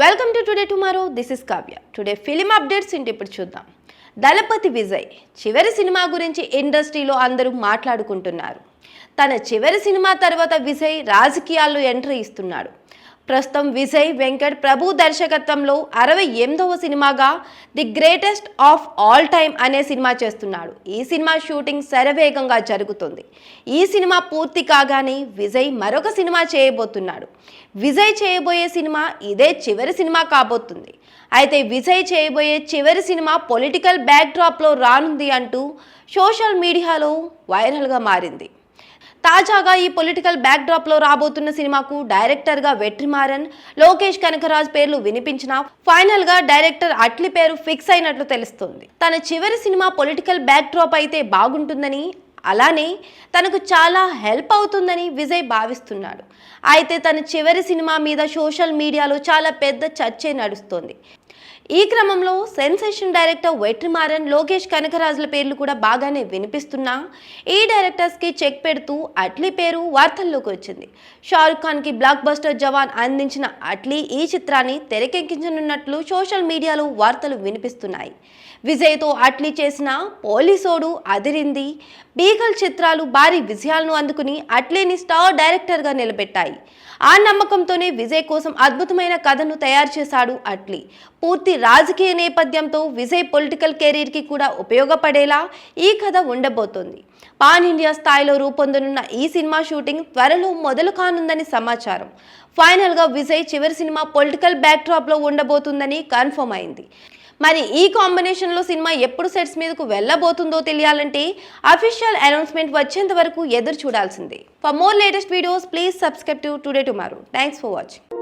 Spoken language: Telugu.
Welcome to today tomorrow this is Kavya today film updates ఇంటి ఇప్పుడు చూద్దాం. దళపతి విజయ్ చివరి సినిమా గురించి ఇండస్ట్రీలో అందరూ మాట్లాడుకుంటున్నారు. తన చివరి సినిమా తర్వాత విజయ్ రాజకీయాల్లో ఎంట్రీ ఇస్తున్నాడు. ప్రస్తుతం విజయ్ వెంకట్ ప్రభు దర్శకత్వంలో అరవై ఎనిమిదవ సినిమాగా the greatest of all time అనే సినిమా చేస్తున్నాడు. ఈ సినిమా షూటింగ్ శరవేగంగా జరుగుతుంది. ఈ సినిమా పూర్తి కాగానే విజయ్ మరొక సినిమా చేయబోతున్నాడు. విజయ్ చేయబోయే సినిమా ఇదే చివరి సినిమా కాబోతుంది. అయితే విజయ్ చేయబోయే చివరి సినిమా పొలిటికల్ బ్యాక్డ్రాప్లో రానుంది అంటూ సోషల్ మీడియాలో వైరల్గా మారింది. తాజాగా ఈ పొలిటికల్ బ్యాక్డ్రాప్లో రాబోతున్న సినిమాకు డైరెక్టర్గా వెట్రిమారన్ లోకేష్ కనకరాజ్ పేర్లు వినిపించినా ఫైనల్గా డైరెక్టర్ అట్లి పేరు ఫిక్స్ అయినట్లు తెలుస్తుంది. తన చివరి సినిమా పొలిటికల్ బ్యాక్ డ్రాప్ అయితే బాగుంటుందని అలానే తనకు చాలా హెల్ప్ అవుతుందని విజయ్ భావిస్తున్నాడు. అయితే తన చివరి సినిమా మీద సోషల్ మీడియాలో చాలా పెద్ద చర్చే నడుస్తోంది. ఈ క్రమంలో సెన్సేషన్ డైరెక్టర్ వెట్రిమారన్ లోకేష్ కనకరాజుల పేర్లు కూడా బాగానే వినిపిస్తున్నా ఈ డైరెక్టర్స్కి చెక్ పెడుతూ అట్లీ పేరు వార్తల్లోకి వచ్చింది. షారుఖ్ ఖాన్కి బ్లాక్ బస్టర్ జవాన్ అందించిన అట్లీ ఈ చిత్రాన్ని తెరకెక్కించనున్నట్లు సోషల్ మీడియాలో వార్తలు వినిపిస్తున్నాయి. విజయ్తో అట్లీ చేసిన పోలీసోడు అదిరింది. బీగల్ చిత్రాలు భారీ విజయాలను అందుకుని అట్లీని స్టార్ డైరెక్టర్గా నిలబెట్టాయి. ఆ నమ్మకంతోనే విజయ్ కోసం అద్భుతమైన కథను తయారు చేశాడు అట్లీ. పూర్తి రాజకీయ నేపథ్యంతో విజయ్ పొలిటికల్ కెరీర్కి కూడా ఉపయోగపడేలా ఈ కథ ఉండబోతోంది. పాన్ ఇండియా స్థాయిలో రూపొందనున్న ఈ సినిమా షూటింగ్ త్వరలో మొదలు కానుందని సమాచారం. ఫైనల్గా విజయ్ చివరి సినిమా పొలిటికల్ బ్యాక్డ్రాప్లో ఉండబోతుందని కన్ఫర్మ్ అయింది. మరి ఈ కాంబినేషన్లో సినిమా ఎప్పుడు సెట్స్ మీదకు వెళ్ళబోతుందో తెలియాలంటే అఫీషియల్ అనౌన్స్మెంట్ వచ్చేంత వరకు ఎదురు చూడాల్సిందే. For more latest videos please subscribe to today tomorrow thanks for watching